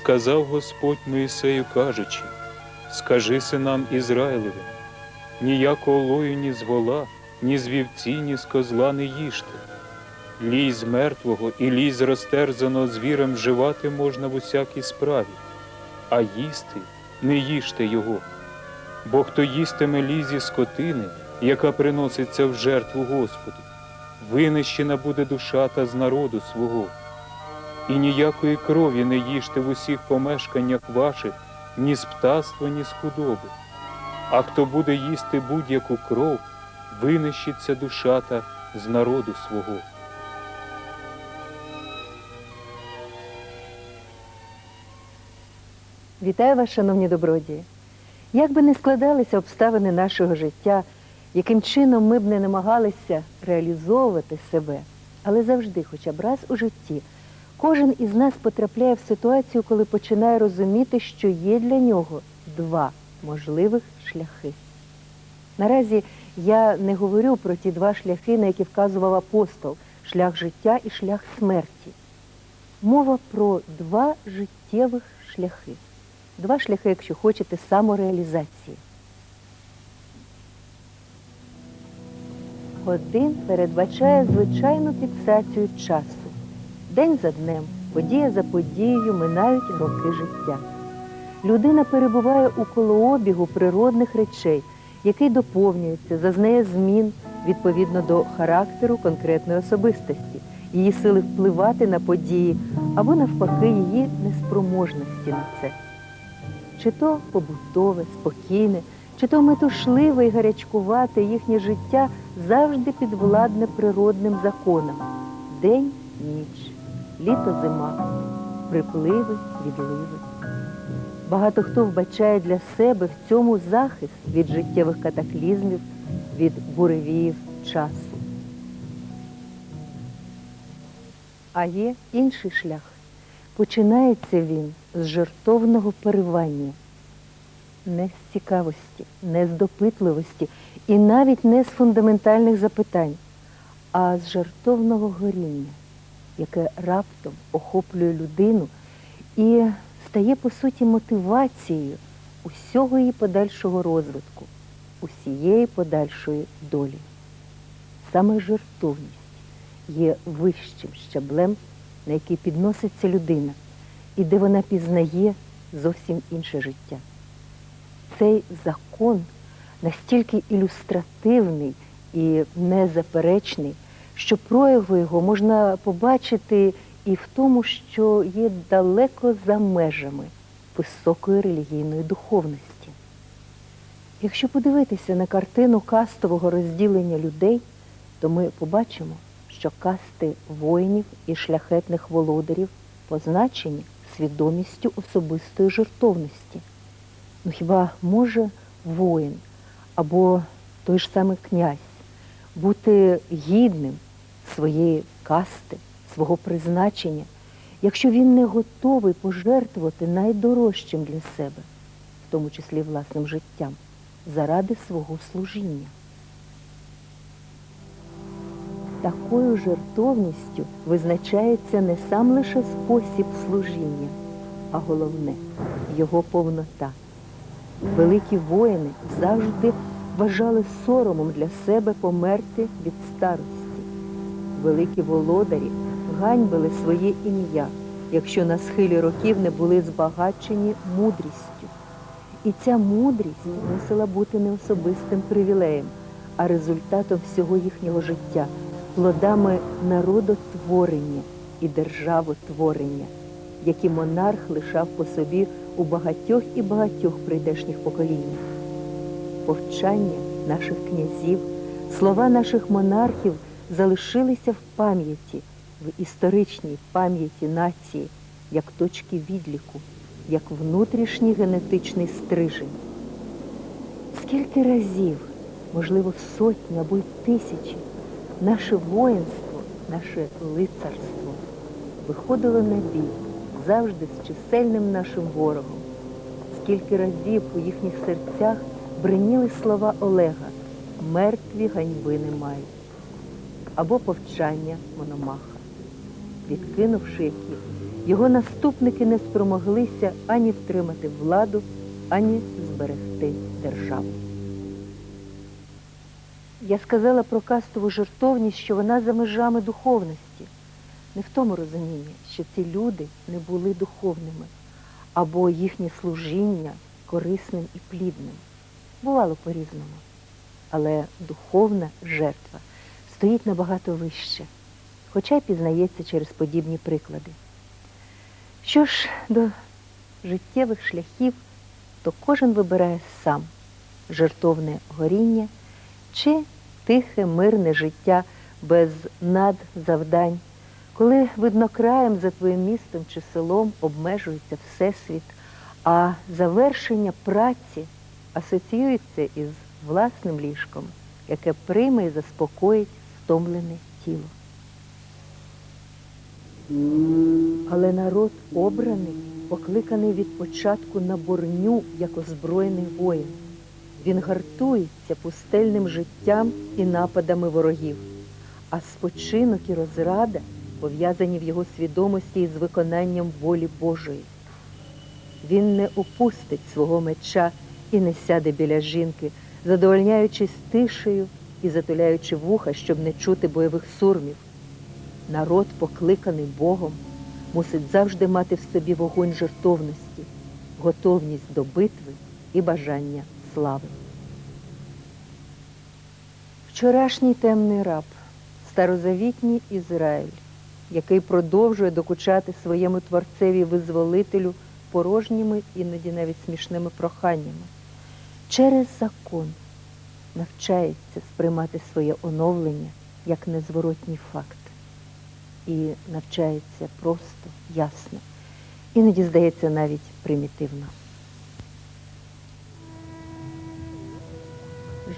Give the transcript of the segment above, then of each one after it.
Сказав Господь Моїсею, кажучи, скажи синам Ізраїлевим, ніякого лою ні з вола, ні з вівці, ні з козла не їжте. Лій з мертвого і лій з розтерзаного звірем вживати можна в усякій справі, а їсти не їжте його. Бо хто їстиме лій зі скотини, яка приноситься в жертву Господу, винищена буде душа та з народу свого. І ніякої крові не їжте в усіх помешканнях ваших, ні з птаства, ні з худоби. А хто буде їсти будь-яку кров, винищиться душа та з народу свого. Вітаю вас, шановні добродії. Як би не складалися обставини нашого життя, яким чином ми б не намагалися реалізовувати себе, але завжди, хоча б раз у житті, кожен із нас потрапляє в ситуацію, коли починає розуміти, що є для нього два можливих шляхи. Наразі я не говорю про ті два шляхи, на які вказував апостол шлях життя і шлях смерті. Мова про два життєвих шляхи. Два шляхи, якщо хочете, самореалізації. Один передбачає звичайну фіксацію часу. День за днем, подія за подією минають роки життя. Людина перебуває у колообігу природних речей, який доповнюється, зазнає змін відповідно до характеру конкретної особистості, її сили впливати на події або навпаки її неспроможності на це чи то побутове, спокійне, чи то метушливе і гарячкувате їхнє життя завжди підвладне природним законам. День, ніч, літо, зима, припливи, відливи. Багато хто вбачає для себе в цьому захист від життєвих катаклізмів, від буревіїв часу. А є інший шлях. Починається він з жертовного поривання, не з цікавості, не з допитливості і навіть не з фундаментальних запитань, а з жертовного горіння, яке раптом охоплює людину і стає, по суті, мотивацією усього її подальшого розвитку, усієї подальшої долі. Саме жертовність є вищим щаблем на який підноситься людина, і де вона пізнає зовсім інше життя. Цей закон настільки ілюстративний і незаперечний, що прояви його можна побачити і в тому, що є далеко за межами високої релігійної духовності. Якщо подивитися на картину кастового розділення людей, то ми побачимо, що касти воїнів і шляхетних володарів позначені свідомістю особистої жертовності. Ну хіба може воїн або той ж самий князь бути гідним своєї касти, свого призначення, якщо він не готовий пожертвувати найдорожчим для себе, в тому числі власним життям, заради свого служіння? Такою жертовністю визначається не сам лише спосіб служіння, а головне його повнота. Великі воїни завжди вважали соромом для себе померти від старості. Великі володарі ганьбили своє ім'я, якщо на схилі років не були збагачені мудрістю. І ця мудрість мусила бути не особистим привілеєм, а результатом всього їхнього життя плодами народотворення і державотворення, які монарх лишав по собі у багатьох і багатьох прийдешніх поколіннях. Повчання наших князів, слова наших монархів залишилися в пам'яті, в історичній пам'яті нації, як точки відліку, як внутрішній генетичний стрижень. Скільки разів, можливо, сотні або й тисячі, наше воїнство, наше лицарство виходило на бій завжди з чисельним нашим ворогом. Скільки разів у їхніх серцях бриніли слова Олега мертві ганьби не мають або повчання Мономаха. відкинувши які, його наступники не спромоглися ані втримати владу, ані зберегти державу. Я сказала про кастову жертовність, що вона за межами духовності, не в тому розумінні, що ці люди не були духовними, або їхнє служіння корисним і плідним. Бувало по-різному. Але духовна жертва стоїть набагато вище, хоча й пізнається через подібні приклади. Що ж до життєвих шляхів, то кожен вибирає сам жертовне горіння чи тихе, мирне життя без надзавдань, коли виднокраєм за твоїм містом чи селом обмежується Всесвіт, а завершення праці асоціюється із власним ліжком, яке прийме і заспокоїть стомлене тіло. Але народ обраний, покликаний від початку на борню, як озброєний воїн. Він гартується пустельним життям і нападами ворогів, а спочинок і розрада пов'язані в його свідомості із виконанням волі Божої. Він не опустить свого меча і не сяде біля жінки, задовольняючись тишею і затуляючи вуха, щоб не чути бойових сурмів. Народ, покликаний Богом, мусить завжди мати в собі вогонь жертовності, готовність до битви і бажання слави. Вчорашній темний раб, старозавітній Ізраїль, який продовжує докучати своєму творцеві визволителю порожніми, іноді навіть смішними проханнями, через закон навчається сприймати своє оновлення як незворотній факт. І навчається просто, ясно, іноді здається навіть примітивно.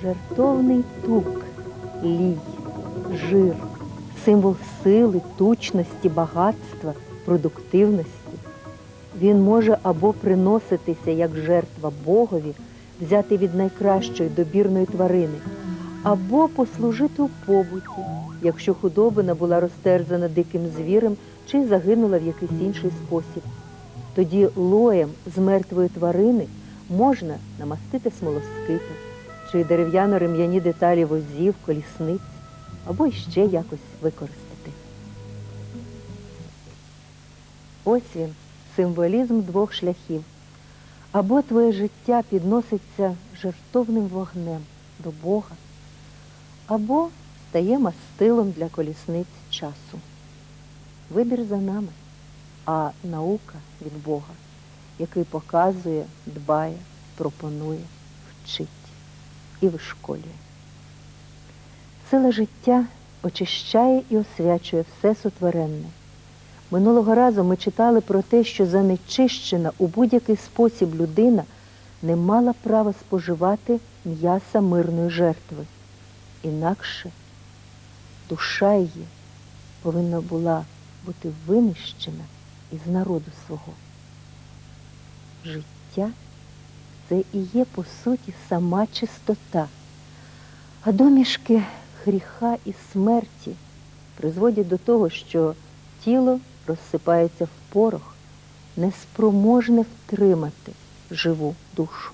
Жертовний тук, лій, жир, символ сили, тучності, багатства, продуктивності. Він може або приноситися як жертва Богові, взяти від найкращої добірної тварини, або послужити у побуті, якщо худобина була розтерзана диким звірем чи загинула в якийсь інший спосіб. Тоді лоєм з мертвої тварини можна намастити смолоскипи чи дерев'яно-рем'яні деталі возів, колісниць, або іще якось використати. Ось він, символізм двох шляхів. Або твоє життя підноситься жертовним вогнем до Бога, або стає мастилом для колісниць часу. Вибір за нами, а наука від Бога, який показує, дбає, пропонує, вчить і вишколює. Сила життя очищає і освячує все сотворенне. Минулого разу ми читали про те, що занечищена у будь-який спосіб людина не мала права споживати м'яса мирної жертви. Інакше душа її повинна була бути винищена із народу свого. Життя це і є, по суті, сама чистота, а домішки гріха і смерті призводять до того, що тіло розсипається в порох, неспроможне втримати живу душу,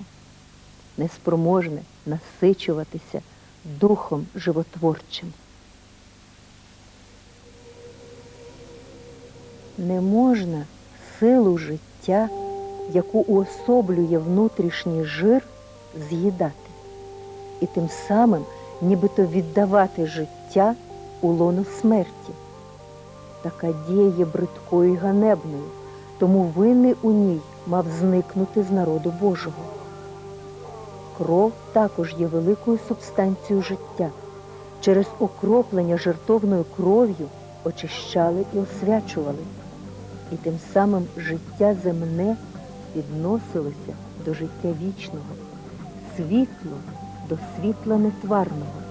неспроможне насичуватися духом животворчим. Не можна силу життя, яку уособлює внутрішній жир, з'їдати і тим самим нібито віддавати життя у лоно смерті. Така дія бридкою і ганебною, тому винний у ній мав зникнути з народу Божого. Кров також є великою субстанцією життя. Через окроплення жертовною кров'ю очищали і освячували. І тим самим життя земне підносилося до життя вічного, світло до світла нетварного,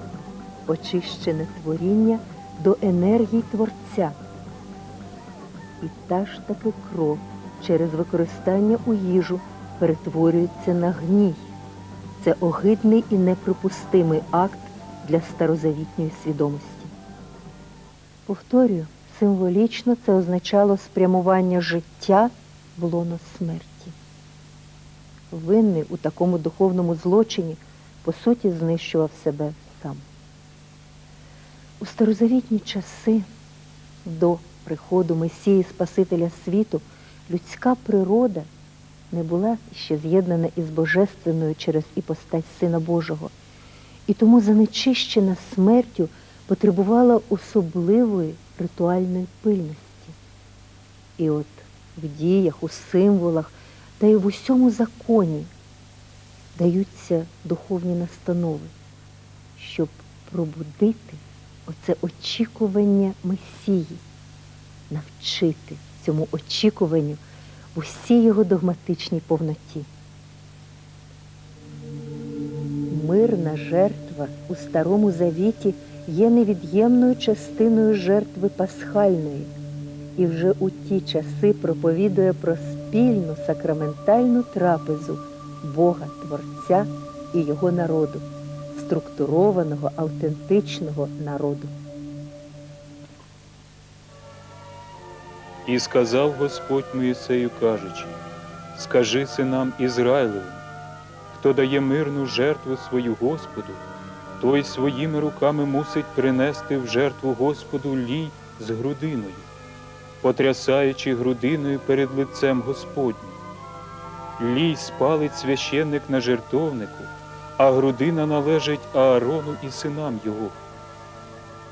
очищене творіння до енергії Творця. І та ж таки кров через використання у їжу перетворюється на гній. Це огидний і неприпустимий акт для старозавітньої свідомості. Повторюю, Символічно це означало спрямування життя в лоно смерті. Винний у такому духовному злочині, по суті, знищував себе сам. У старозавітні часи до приходу Месії Спасителя світу людська природа не була ще з'єднана із Божественною через іпостать Сина Божого, і тому занечищена смертю потребувала особливої ритуальної пильності. І от в діях, у символах та й в усьому законі даються духовні настанови, щоб пробудити оце очікування Месії, навчити цьому очікуванню в усій його догматичній повноті. Мирна жертва у Старому Завіті є невід'ємною частиною жертви пасхальної і вже у ті часи проповідує про спільну сакраментальну трапезу Бога Творця і його народу, структурованого, автентичного народу. І сказав Господь Моїсею, кажучи, скажи синам Ізраїлевим, хто дає мирну жертву свою Господу, той своїми руками мусить принести в жертву Господу лій з грудиною, потрясаючи грудиною перед лицем Господнім. Лій спалить священник на жертовнику, а грудина належить Аарону і синам його.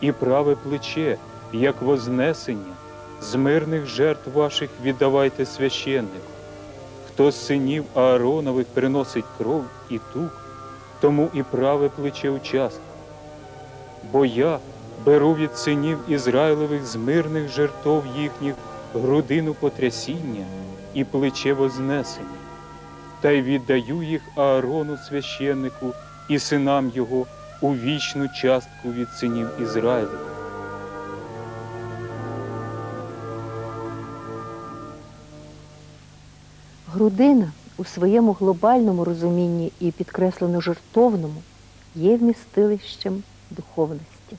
І праве плече, як вознесення, з мирних жертв ваших віддавайте священнику. Хто з синів Ааронових приносить кров і тук, тому і праве плече учасник. Бо я беру від синів Ізраїлевих з мирних жертов їхніх грудину потрясіння і плече вознесення, та й віддаю їх Аарону священнику і синам його у вічну частку від синів Ізраїлевих. Грудина у своєму глобальному розумінні і підкреслено жертовному є вмістилищем духовності.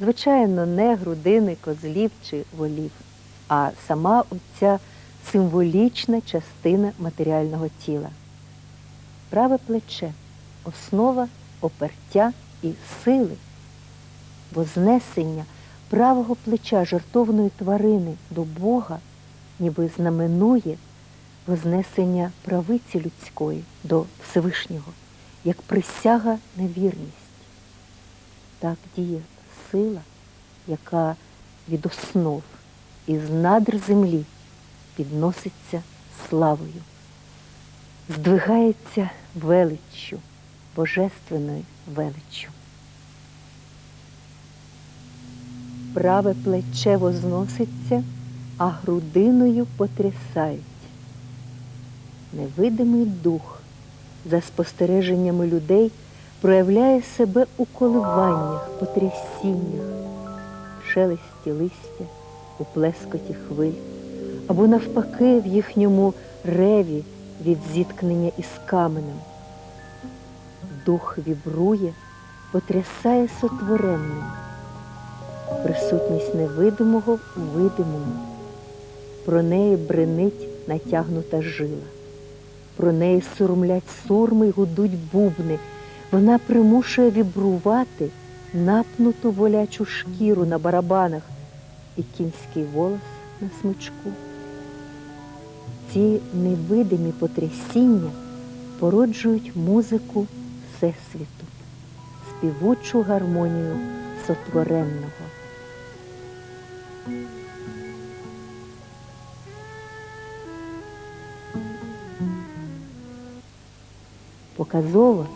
Звичайно, не грудини козлів чи волів, а сама оця символічна частина матеріального тіла. Праве плече основа опертя і сили, вознесення правого плеча жертовної тварини до Бога, ніби знаменує вознесення правиці людської до Всевишнього, як присяга на вірність. Так діє сила, яка від основ із надр землі підноситься славою, здвигається величчю, божественною величчю. Праве плече возноситься, а грудиною потрясають. Невидимий дух, за спостереженнями людей, проявляє себе у коливаннях, потрясіннях, шелесті листя, у плескоті хвиль, або навпаки в їхньому реві від зіткнення із каменем. Дух вібрує, потрясає сотворенним, присутність невидимого у видимому. Про неї бренить натягнута жила. Про неї сурмлять сурми й гудуть бубни. Вона примушує вібрувати напнуту волячу шкіру на барабанах і кінський волос на смичку. Ці невидимі потрясіння породжують музику Всесвіту, співучу гармонію сотворенного. Показово,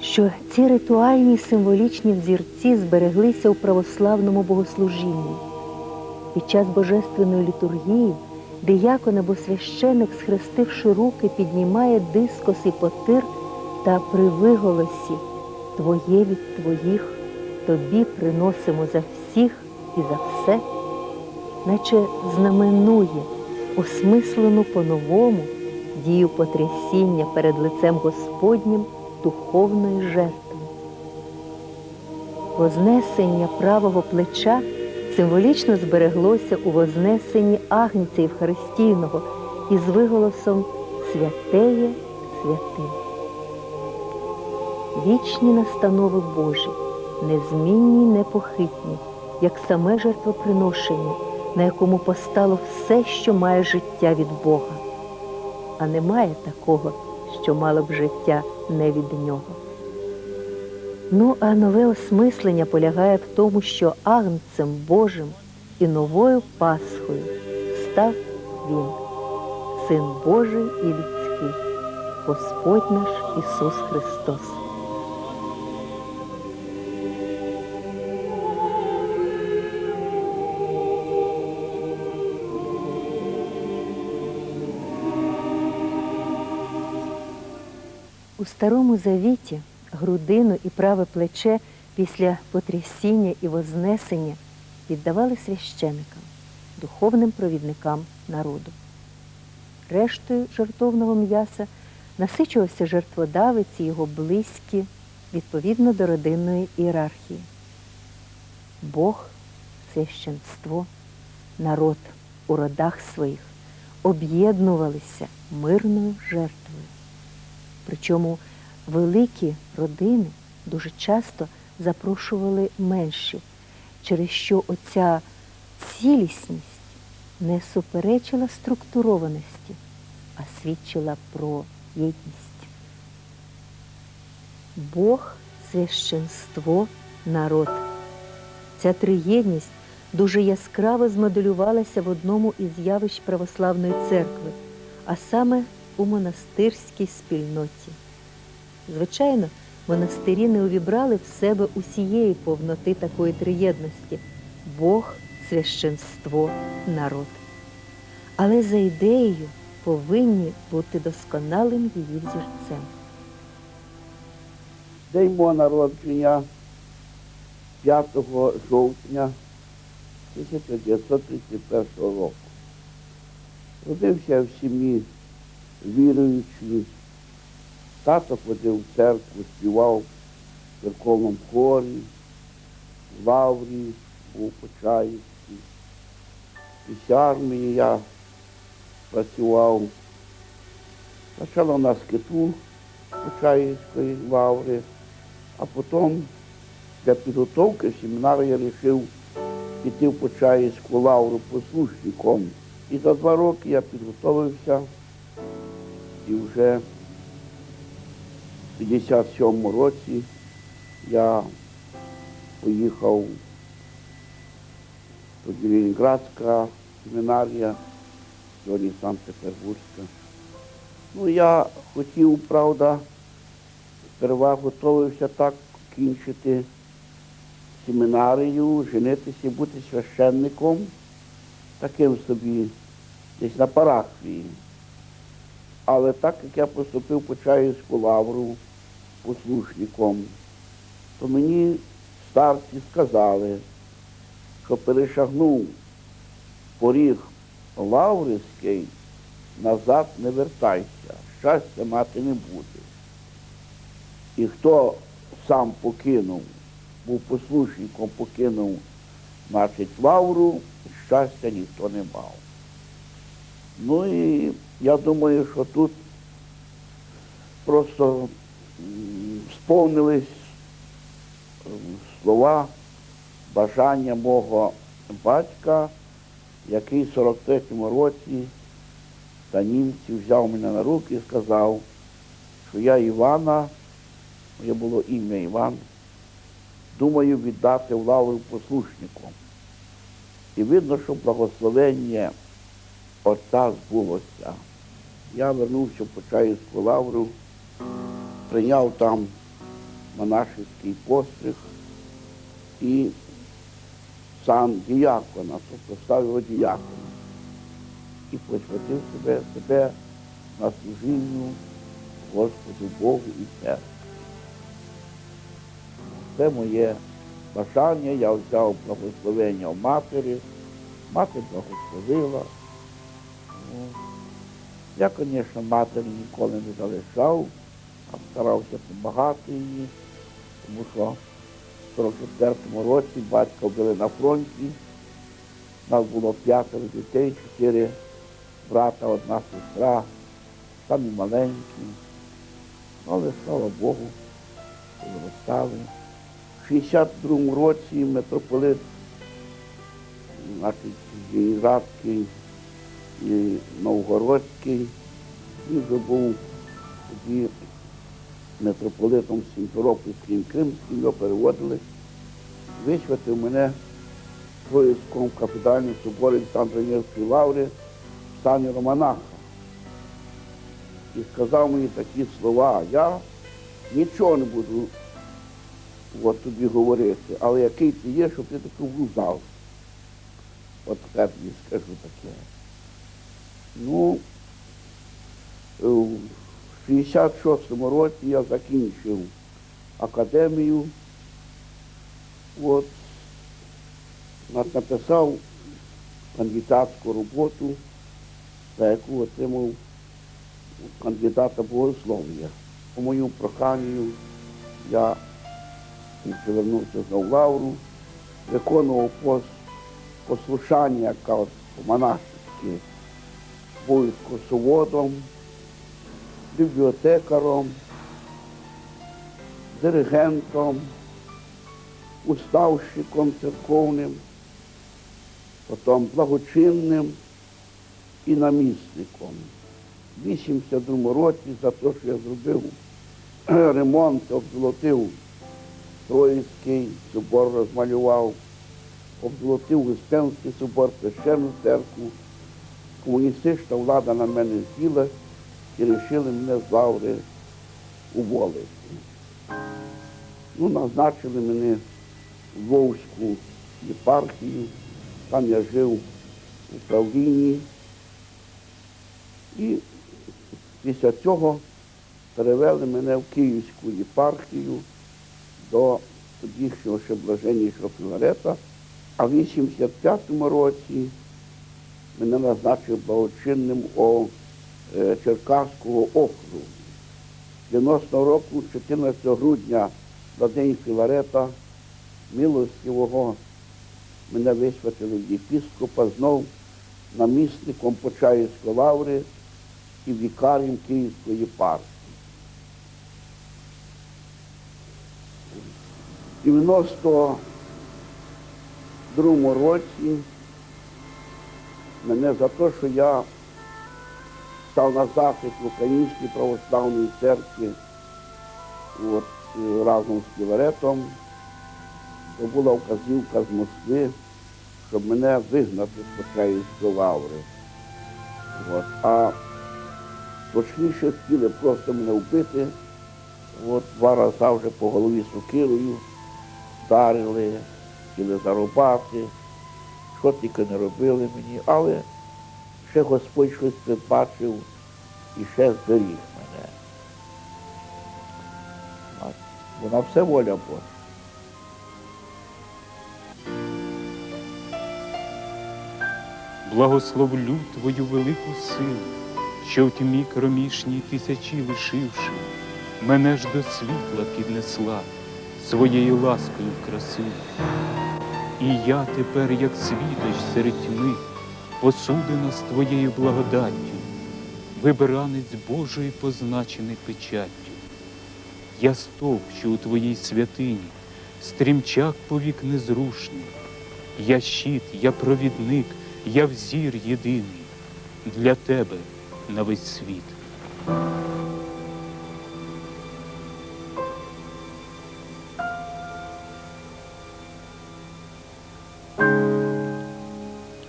що ці ритуальні символічні взірці збереглися у православному богослужінні. Під час божественної літургії диякон або священик, схрестивши руки, піднімає дискос і потир та при виголосі Твоє від твоїх тобі приносимо за всіх і за все, наче знаменує осмислену по-новому дію потрясіння перед лицем Господнім духовної жертви. Вознесення правого плеча символічно збереглося у Вознесенні Агнця Євхаристійного із виголосом Святеє святим. Вічні настанови Божі, незмінні й непохитні, як саме жертвоприношення, на якому постало все, що має життя від Бога. А немає такого, що мало б життя не від нього. Ну, а нове осмислення полягає в тому, що агнцем Божим і новою Пасхою став Він, Син Божий і людський, Господь наш Ісус Христос. У Старому Завіті грудину і праве плече після потрясіння і вознесення віддавали священикам, духовним провідникам народу. Рештою жертовного м'яса насичувався жертводавець і його близькі відповідно до родинної ієрархії. Бог, священство, народ у родах своїх об'єднувалися мирною жертвою. Причому великі родини дуже часто запрошували менші, через що оця цілісність не суперечила структурованості, а свідчила про єдність. Бог, священство, народ. Ця триєдність дуже яскраво змоделювалася в одному із явищ православної церкви, а саме у монастирській спільноті. Звичайно, монастирі не увібрали в себе усієї повноти такої триєдності Бог, священство, народ. Але за ідеєю повинні бути досконалим її взірцем. День мого народження 5 жовтня 1931 року. Родився в сім'ї віруючій. Тато ходив в церкву, співав в церковному хорі, в лаврі, був Почаївський. Після армії я працював. Спочатку на скиту Почаївської лаври, а потім для підготовки в семінар я вирішив піти в Почаївську лавру послушником. І за два роки я підготовився і вже в 57 році я поїхав тоді Ленінградська семінарія, сьогодні Санкт-Петербурзька. Ну, я хотів, правда, сперва готовився так кінчити семінарію, женитися, бути священником, таким собі, десь на парафії. Але так як я поступив по Чаївську лавру послушником, то мені старці сказали, що перешагнув поріг Лаврівський, назад не вертайся, щастя мати не буде. І хто сам покинув, був послушником, покинув, значить, лавру, щастя ніхто не мав. Ну і я думаю, що тут просто сповнились слова, бажання мого батька, який в 43-му році та німці взяв мене на руки і сказав, що я Івана, моє було ім'я Іван, думаю віддати в лавру послушником. І видно, що благословення Отця збулося. Я вернувся в Почаївську лавру, прийняв там монашеський постриг і сан діякона, тобто став його діяконом і посвятив себе, себе на служінню Господу Богу і церкві. Це моє бажання, я взяв благословення в матері, мати благословила. Ну, Я, звісно, матері ніколи не залишав, а старався допомагати їй, тому що в 44-му році батька вбили на фронті, У нас було п'ятеро дітей, чотири брата, одна сестра, самі маленькі. Але слава Богу, виростали. В 62-му році митрополит, значить, Радський, і Новгородський, він вже був тоді митрополитом Сімферопольським Кримським, його переводили, висвятив мене Троїцькому кафедральному соборі Олександра Невської лаври в стані Романаха. І сказав мені такі слова, я нічого не буду от тобі говорити, але який ти є, щоб ти таку вузав. От я тобі скажу таке. Ну, е, в 66-му році я закінчив академію. От, на- написав кандидатську роботу, за яку отримав кандидата богослов'я. По моєму проханню я повернувся знову в лавру, виконував пост послушання як кажуть, монашське, був курсоводом, бібліотекаром, диригентом, уставщиком церковним, потім благочинним і намісником. У 82 році за те, що я зробив ремонт, обзолотив Троїцький собор розмалював, обзолотив Успенський собор, священну церкву. Комуністична влада на мене сіла і вирішили мене з лаври уволити. Ну, назначили мене в Львовську єпархію, там я жив в управлінні. І після цього перевели мене в Київську єпархію до тодішнього ще блаженнішого Філарета, а в 85-му році мене назначив благочинним о е, Черкаського округу. 90 року, 14 грудня, на день Філарета, милостивого, мене висвятили в єпіскопа знов намісником Почаївської лаври і вікарієм Київської єпархії. В 92 році мене за те, що я став на захист в Українській православній церкві от, е, разом з Філаретом, то була вказівка з Москви, щоб мене вигнати з Почаївської лаври. От. А точніше хотіли просто мене вбити. От два рази вже по голові сокирою вдарили, хотіли зарубати, що тільки не робили мені, але ще Господь щось прибачив і ще зберіг мене. Вона все воля Божа. Благословлю твою велику силу, що в тьмі кромішній тисячі лишивши, мене ж до світла піднесла своєю ласкою красивою. І я тепер, як світоч серед тьми, посудина з твоєю благодаттю, вибранець Божої позначений печаттю. Я стовп, що у твоїй святині, стрімчак повік незрушний. Я щит, я провідник, я взір єдиний для тебе на весь світ.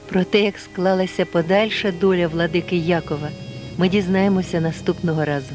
Про те, як склалася подальша доля владики Якова, ми дізнаємося наступного разу.